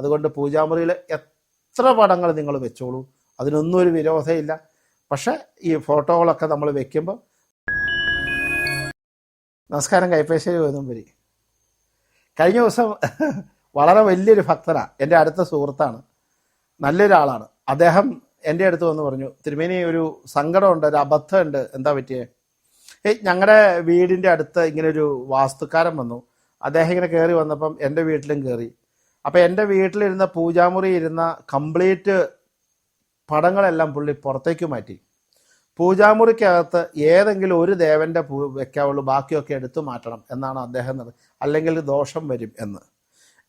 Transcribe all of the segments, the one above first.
അതുകൊണ്ട് പൂജാമുറിയിൽ എത്ര പടങ്ങൾ നിങ്ങൾ വെച്ചോളൂ അതിനൊന്നും ഒരു വിരോധമില്ല. പക്ഷേ ഈ ഫോട്ടോകളൊക്കെ നമ്മൾ വെക്കുമ്പോൾ നമസ്കാരം കൈപ്പേശ്ശേരി ഗോതമ്പരി. കഴിഞ്ഞ ദിവസം വളരെ വലിയൊരു ഭക്തനാണ് എന്റെ അടുത്ത സുഹൃത്താണ് നല്ലൊരാളാണ്. അദ്ദേഹം എന്റെ അടുത്ത് വന്ന് പറഞ്ഞു തിരുമേനി ഒരു സങ്കടമുണ്ട് ഒരു അബദ്ധമുണ്ട് എന്താ പറ്റിയേ? ഏയ് ഞങ്ങളുടെ വീടിന്റെ അടുത്ത് ഇങ്ങനെ ഒരു വാസ്തുക്കാരൻ വന്നു. അദ്ദേഹം ഇങ്ങനെ കയറി വന്നപ്പം എന്റെ വീട്ടിലും കയറി അപ്പം എന്റെ വീട്ടിലിരുന്ന പൂജാമുറി ഇരുന്ന കംപ്ലീറ്റ് പടങ്ങളെല്ലാം പുള്ളി പുറത്തേക്ക് മാറ്റി. പൂജാമുറിക്കകത്ത് ഏതെങ്കിലും ഒരു ദേവന്റെ പൂ വെക്കാവുള്ളൂ ബാക്കിയൊക്കെ എടുത്തു മാറ്റണം എന്നാണ് അദ്ദേഹം അല്ലെങ്കിൽ ദോഷം വരും എന്ന്.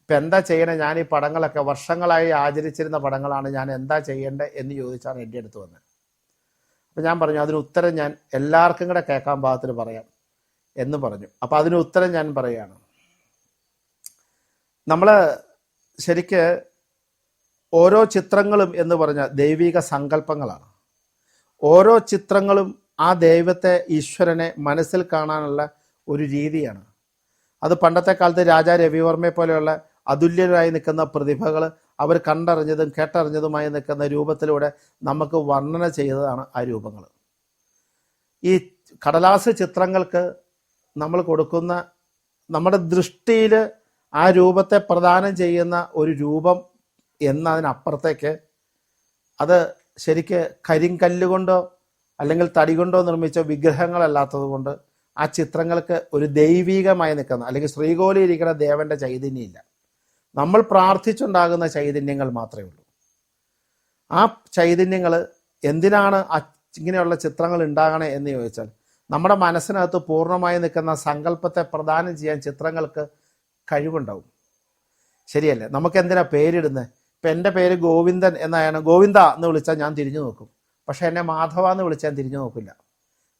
ഇപ്പം എന്താ ചെയ്യണേ? ഞാൻ ഈ പടങ്ങളൊക്കെ വർഷങ്ങളായി ആചരിച്ചിരുന്ന പടങ്ങളാണ്. ഞാൻ എന്താ ചെയ്യേണ്ടത് എന്ന് ചോദിച്ചാണ് എന്റെ അടുത്ത് വന്നത്. അപ്പം ഞാൻ പറഞ്ഞു അതിന് ഉത്തരം ഞാൻ എല്ലാവർക്കും കൂടെ കേൾക്കാൻ പാകത്തിൽ പറയാം എന്ന് പറഞ്ഞു. അപ്പം അതിന് ഉത്തരം ഞാൻ പറയുകയാണ്. നമ്മൾ ശരിക്ക് ഓരോ ചിത്രങ്ങളും എന്ന് പറഞ്ഞ ദൈവിക സങ്കല്പങ്ങളാണ്. ഓരോ ചിത്രങ്ങളും ആ ദൈവത്തെ ഈശ്വരനെ മനസ്സിൽ കാണാനുള്ള ഒരു രീതിയാണ്. അത് പണ്ടത്തെ കാലത്ത് രാജാ രവിവർമ്മയെ പോലെയുള്ള അതുല്യരായി നിൽക്കുന്ന പ്രതിഭകൾ അവർ കണ്ടറിഞ്ഞതും കേട്ടറിഞ്ഞതുമായി നിൽക്കുന്ന രൂപത്തിലൂടെ നമുക്ക് വർണന ചെയ്തതാണ് ആ രൂപങ്ങൾ ഈ കടലാസ് ചിത്രങ്ങൾക്ക് നമ്മൾ കൊടുക്കുന്ന നമ്മുടെ ദൃഷ്ടിയിൽ ആ രൂപത്തെ പ്രദാനം ചെയ്യുന്ന ഒരു രൂപം എന്നതിനപ്പുറത്തേക്ക് അത് ശരിക്ക് കരിങ്കല്ലുകൊണ്ടോ അല്ലെങ്കിൽ തടി കൊണ്ടോ നിർമ്മിച്ച വിഗ്രഹങ്ങളല്ലാത്തത് കൊണ്ട് ആ ചിത്രങ്ങൾക്ക് ഒരു ദൈവീകമായി നിൽക്കുന്ന അല്ലെങ്കിൽ ശ്രീകോലിയിരിക്കുന്ന ദേവന്റെ ചൈതന്യമില്ല. നമ്മൾ പ്രാർത്ഥിച്ചുണ്ടാകുന്ന ചൈതന്യങ്ങൾ മാത്രമേ ഉള്ളൂ. ആ ചൈതന്യങ്ങൾ എന്തിനാണ് ഇങ്ങനെയുള്ള ചിത്രങ്ങൾ ഉണ്ടാകണേ എന്ന് ചോദിച്ചാൽ നമ്മുടെ മനസ്സിനകത്ത് പൂർണമായി നിൽക്കുന്ന സങ്കല്പത്തെ പ്രദാനം ചെയ്യാൻ ചിത്രങ്ങൾക്ക് കഴിവുണ്ടാവും. ശരിയല്ലേ? നമുക്ക് എന്തിനാ പേരിടുന്നത് ഇപ്പം എന്റെ പേര് ഗോവിന്ദൻ എന്നായാണ് ഗോവിന്ദ എന്ന് വിളിച്ചാൽ ഞാൻ തിരിഞ്ഞു നോക്കും. പക്ഷേ എന്നെ മാധവ എന്ന് വിളിച്ചാൽ ഞാൻ തിരിഞ്ഞു നോക്കില്ല.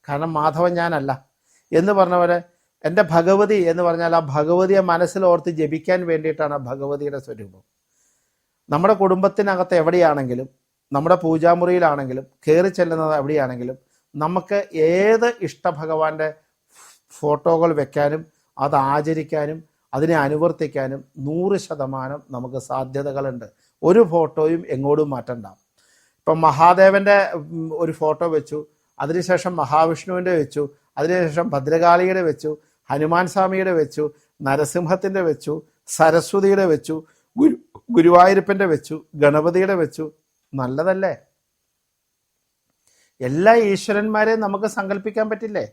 കാരണം മാധവൻ ഞാനല്ല. എന്ന് പറഞ്ഞ പോലെ എന്റെ ഭഗവതി എന്ന് പറഞ്ഞാൽ ആ ഭഗവതിയെ മനസ്സിലോർത്ത് ജപിക്കാൻ വേണ്ടിയിട്ടാണ് ആ ഭഗവതിയുടെ സ്വരൂപം. നമ്മുടെ കുടുംബത്തിനകത്ത് എവിടെയാണെങ്കിലും നമ്മുടെ പൂജാമുറിയിലാണെങ്കിലും കയറി ചെല്ലുന്നത് എവിടെയാണെങ്കിലും നമുക്ക് ഏത് ഇഷ്ടഭഗവാന്റെ ഫോട്ടോകൾ വെക്കാനും അത് ആചരിക്കാനും അതിനെ അനുവർത്തിക്കാനും നൂറ് ശതമാനം നമുക്ക് സാധ്യതകളുണ്ട്. ഒരു ഫോട്ടോയും എങ്ങോട്ടും മാറ്റണ്ട. ഇപ്പം മഹാദേവന്റെ ഒരു ഫോട്ടോ വെച്ചു അതിനുശേഷം മഹാവിഷ്ണുവിന്റെ വെച്ചു അതിനുശേഷം ഭദ്രകാളിയുടെ വെച്ചു ഹനുമാൻ സ്വാമിയുടെ വെച്ചു നരസിംഹത്തിന്റെ വെച്ചു സരസ്വതിയുടെ വെച്ചു ഗുരു ഗുരുവായൂരപ്പന്റെ വെച്ചു ഗണപതിയുടെ വെച്ചു. നല്ലതല്ലേ? എല്ലാ ഈശ്വരന്മാരെയും നമുക്ക് സങ്കല്പിക്കാൻ പറ്റില്ലേ?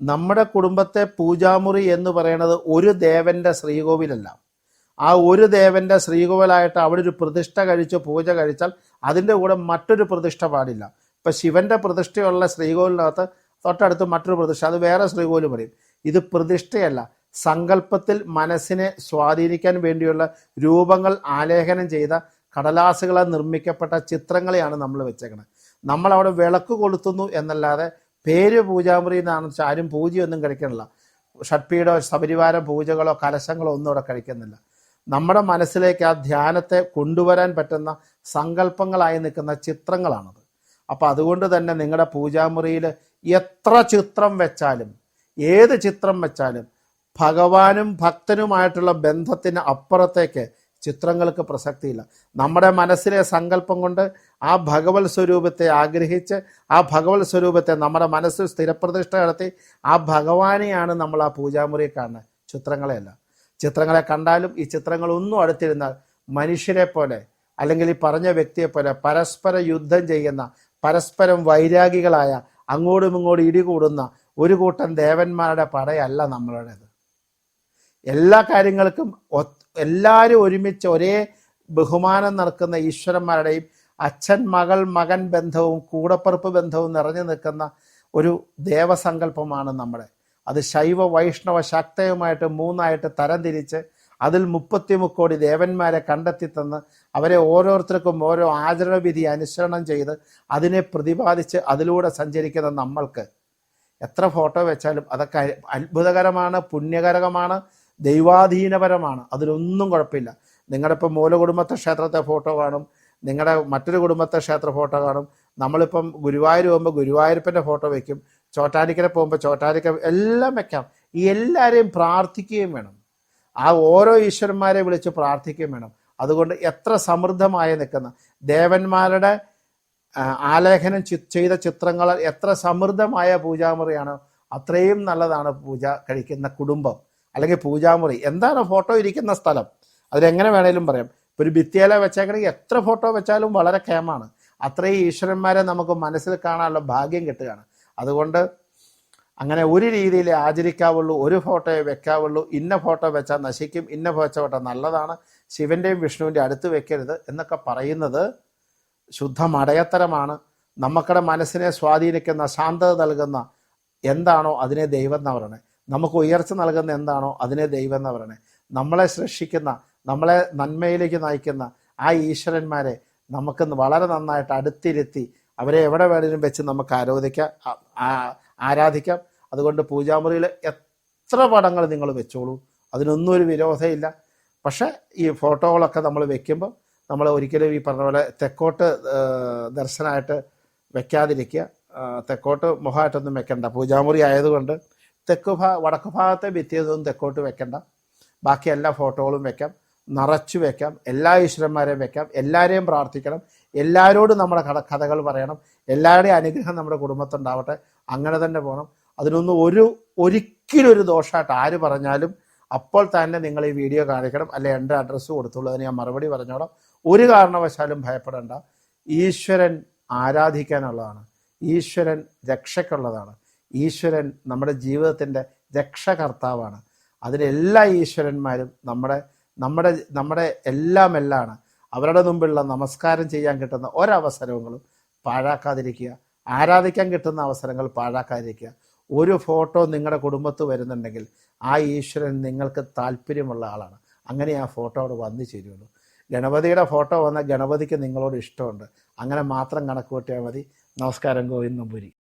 നമ്മുടെ കുടുംബത്തെ പൂജാമുറി എന്ന് പറയുന്നത് ഒരു ദേവന്റെ ശ്രീകോവിലല്ല. ആ ഒരു ദേവന്റെ ശ്രീകോവിലായിട്ട് അവിടെ ഒരു പ്രതിഷ്ഠ കഴിച്ച് പൂജ കഴിച്ചാൽ അതിന്റെ കൂടെ മറ്റൊരു പ്രതിഷ്ഠ പാടില്ല. ഇപ്പൊ ശിവന്റെ പ്രതിഷ്ഠയുള്ള ശ്രീകോവിലിനകത്ത് തൊട്ടടുത്ത് മറ്റൊരു പ്രതിഷ്ഠ അത് വേറെ ശ്രീകോവിൽ പറയും. ഇത് പ്രതിഷ്ഠയല്ല. സങ്കല്പത്തിൽ മനസ്സിനെ സ്വാധീനിക്കാൻ വേണ്ടിയുള്ള രൂപങ്ങൾ ആലേഖനം ചെയ്ത കടലാസുകളാൽ നിർമ്മിക്കപ്പെട്ട ചിത്രങ്ങളെയാണ് നമ്മൾ വെച്ചേക്കുന്നത് നമ്മൾ അവിടെ വിളക്ക് കൊളുത്തുന്നു എന്നല്ലാതെ പേര് പൂജാമുറി എന്നാണ് ആരും പൂജയൊന്നും കഴിക്കണില്ല. ഷഡ്പീഠോ സപരിവാര പൂജകളോ കലശങ്ങളോ ഒന്നും അവിടെ കഴിക്കുന്നില്ല. നമ്മുടെ മനസ്സിലേക്ക് ആ ധ്യാനത്തെ കൊണ്ടുവരാൻ പറ്റുന്ന സങ്കല്പങ്ങളായി നിൽക്കുന്ന ചിത്രങ്ങളാണത്. അപ്പം അതുകൊണ്ട് തന്നെ നിങ്ങളുടെ പൂജാമുറിയിൽ എത്ര ചിത്രം വെച്ചാലും ഏത് ചിത്രം വെച്ചാലും ഭഗവാനും ഭക്തനുമായിട്ടുള്ള ബന്ധത്തിന് അപ്പുറത്തേക്ക് ചിത്രങ്ങൾക്ക് പ്രസക്തിയില്ല. നമ്മുടെ മനസ്സിലെ സങ്കല്പം കൊണ്ട് ആ ഭഗവത് സ്വരൂപത്തെ ആഗ്രഹിച്ച് ആ ഭഗവത് സ്വരൂപത്തെ നമ്മുടെ മനസ്സിൽ സ്ഥിരപ്രതിഷ്ഠ നടത്തി ആ ഭഗവാനെയാണ് നമ്മൾ ആ പൂജാമുറിയിൽ കാണുന്നത്. ചിത്രങ്ങളെയല്ല. ചിത്രങ്ങളെ കണ്ടാലും ഈ ചിത്രങ്ങളൊന്നും അടുത്തിരുന്നാൽ മനുഷ്യരെ പോലെ അല്ലെങ്കിൽ ഈ പറഞ്ഞ വ്യക്തിയെ പോലെ പരസ്പര യുദ്ധം ചെയ്യുന്ന പരസ്പരം വൈരാഗികളായ അങ്ങോട്ടും ഇങ്ങോട്ടും ഇടികൂടുന്ന ഒരു കൂട്ടം ദേവന്മാരുടെ പടയല്ല നമ്മളുടേത്. എല്ലാ കാര്യങ്ങൾക്കും എല്ലാവരും ഒരുമിച്ച് ഒരേ ബഹുമാനം നടക്കുന്ന ഈശ്വരന്മാരുടെയും അച്ഛൻ മകൾ മകൻ ബന്ധവും കൂടപ്പറപ്പ് ബന്ധവും നിറഞ്ഞു നിൽക്കുന്ന ഒരു ദേവസങ്കല്പമാണ് നമ്മുടെ. അത് ശൈവ വൈഷ്ണവ ശക്തയുമായിട്ട് മൂന്നായിട്ട് തരംതിരിച്ച് അതിൽ മുപ്പത്തി മുക്കോടി ദേവന്മാരെ കണ്ടെത്തി തന്ന് അവരെ ഓരോരുത്തർക്കും ഓരോ ആചരണവിധി അനുസരണം ചെയ്ത് അതിനെ പ്രതിപാദിച്ച് അതിലൂടെ സഞ്ചരിക്കുന്ന നമ്മൾക്ക്. എത്ര ഫോട്ടോ വെച്ചാലും അതൊക്കെ അത്ഭുതകരമാണ് പുണ്യകരമാണ് ദൈവാധീനപരമാണ്. അതിലൊന്നും കുഴപ്പമില്ല. നിങ്ങളുടെ ഇപ്പം മൂലകുടുംബത്തെ ക്ഷേത്രത്തെ ഫോട്ടോ കാണും. നിങ്ങളുടെ മറ്റൊരു കുടുംബത്തെ ക്ഷേത്ര ഫോട്ടോ കാണും. നമ്മളിപ്പം ഗുരുവായൂർ പോകുമ്പോൾ ഗുരുവായൂരപ്പന്റെ ഫോട്ടോ വയ്ക്കും ചോറ്റാനിക്കര പോകുമ്പോൾ ചോറ്റാനിക്ക എല്ലാം വെക്കാം. ഈ എല്ലാവരെയും പ്രാർത്ഥിക്കുകയും വേണം. ആ ഓരോ ഈശ്വരന്മാരെ വിളിച്ച് പ്രാർത്ഥിക്കുകയും വേണം. അതുകൊണ്ട് എത്ര സമൃദ്ധമായി നിൽക്കുന്ന ദേവന്മാരുടെ ആലേഖനം ചെയ്ത ചിത്രങ്ങൾ എത്ര സമൃദ്ധമായ പൂജാമുറിയാണ് അത്രയും നല്ലതാണ് പൂജ കഴിക്കുന്ന കുടുംബം. അല്ലെങ്കിൽ പൂജാമുറി. എന്താണ് ഫോട്ടോ ഇരിക്കുന്ന സ്ഥലം? അതിലെങ്ങനെ വേണേലും പറയാം. ഒരു ഭിത്തിയില വെച്ചേക്കണമെങ്കിൽ എത്ര ഫോട്ടോ വെച്ചാലും വളരെ കേമാണ് അത്രയും ഈശ്വരന്മാരെ നമുക്ക് മനസ്സിൽ കാണാനുള്ള ഭാഗ്യം കിട്ടുകയാണ്. അതുകൊണ്ട് അങ്ങനെ ഒരു രീതിയിൽ ആചരിക്കാവുള്ളൂ ഒരു ഫോട്ടോയെ വെക്കാവുള്ളൂ. ഇന്ന ഫോട്ടോ വെച്ചാൽ നശിക്കും ഇന്ന ഫോട്ടോ നല്ലതാണ്. ശിവന്റെയും വിഷ്ണുവിന്റെ അടുത്ത് വെക്കരുത് എന്നൊക്കെ പറയുന്നത് ശുദ്ധ മടയത്തരമാണ് നമുക്കുടെ മനസ്സിനെ സ്വാധീനിക്കുന്ന ശാന്തത നൽകുന്ന എന്താണോ അതിനെ ദൈവം എന്ന് പറയണേ നമുക്ക് ഉയർച്ച നൽകുന്ന എന്താണോ അതിനെ ദൈവം എന്ന് പറയണേ. നമ്മളെ സൃഷ്ടിക്കുന്ന നമ്മളെ നന്മയിലേക്ക് നയിക്കുന്ന ആ ഈശ്വരന്മാരെ നമുക്ക് വളരെ നന്നായിട്ട് അടുത്തിരുത്തി അവരെ എവിടെ വേണേലും വെച്ച് നമുക്ക് ആരോധിക്കാം ആരാധിക്കാം. അതുകൊണ്ട് പൂജാമുറിയിൽ എത്ര പടങ്ങൾ നിങ്ങൾ വെച്ചോളൂ. അതിനൊന്നും ഒരു വിരോധമില്ല. പക്ഷേ ഈ ഫോട്ടോകളൊക്കെ നമ്മൾ വെക്കുമ്പോൾ നമ്മൾ ഒരിക്കലും ഈ പറഞ്ഞ പോലെ തെക്കോട്ട് ദർശനമായിട്ട് വെക്കാതിരിക്കുക. തെക്കോട്ട് മുഖമായിട്ടൊന്നും വെക്കണ്ട. പൂജാമുറി ആയതുകൊണ്ട് തെക്ക് ഭാ വടക്ക് ഭാഗത്തെ ഭിത്തിയതൊന്നും തെക്കോട്ട് വെക്കണ്ട. ബാക്കി എല്ലാ ഫോട്ടോകളും വെക്കാം. നിറച്ചു വെക്കാം. എല്ലാ ഈശ്വരന്മാരെയും വെക്കാം. എല്ലാവരെയും പ്രാർത്ഥിക്കണം. എല്ലാവരോടും നമ്മുടെ കട കഥകൾ പറയണം. എല്ലാവരുടെയും അനുഗ്രഹം നമ്മുടെ കുടുംബത്തുണ്ടാവട്ടെ. അങ്ങനെ തന്നെ പോകണം അതിനൊന്നും ഒരു ഒരിക്കലും ഒരു ദോഷമായിട്ട് ആര് പറഞ്ഞാലും അപ്പോൾ തന്നെ നിങ്ങൾ ഈ വീഡിയോ കാണിക്കണം. അല്ലെ എന്റെ അഡ്രസ്സ് കൊടുത്തുള്ളതിന് ഞാൻ മറുപടി പറഞ്ഞോളാം. ഒരു കാരണവശാലും ഭയപ്പെടേണ്ട. ഈശ്വരൻ ആരാധിക്കാനുള്ളതാണ്. ഈശ്വരൻ രക്ഷയ്ക്കുള്ളതാണ്. ഈശ്വരൻ നമ്മുടെ ജീവിതത്തിന്റെ രക്ഷകർത്താവാണ്. അതിലെല്ലാ ഈശ്വരന്മാരും നമ്മുടെ നമ്മുടെ നമ്മുടെ എല്ലാം എല്ലാമാണ് അവരുടെ മുമ്പിലുള്ള നമസ്കാരം ചെയ്യാൻ കിട്ടുന്ന ഒരവസരങ്ങളും പാഴാക്കാതിരിക്കുക. ആരാധിക്കാൻ കിട്ടുന്ന അവസരങ്ങൾ പാഴാക്കാതിരിക്കുക. ഒരു ഫോട്ടോ നിങ്ങളുടെ കുടുംബത്ത് വരുന്നുണ്ടെങ്കിൽ ആ ഈശ്വരൻ നിങ്ങൾക്ക് താല്പര്യമുള്ള ആളാണ്. അങ്ങനെ ആ ഫോട്ടോ അവിടെ വന്നു ചേരുള്ളൂ. ഗണപതിയുടെ ഫോട്ടോ വന്ന ഗണപതിക്ക് നിങ്ങളോട് ഇഷ്ടമുണ്ട്. അങ്ങനെ മാത്രം കണക്ക് കൂട്ടിയാൽ മതി. നമസ്കാരം ഗോവിന്ദ് നമ്പൂരി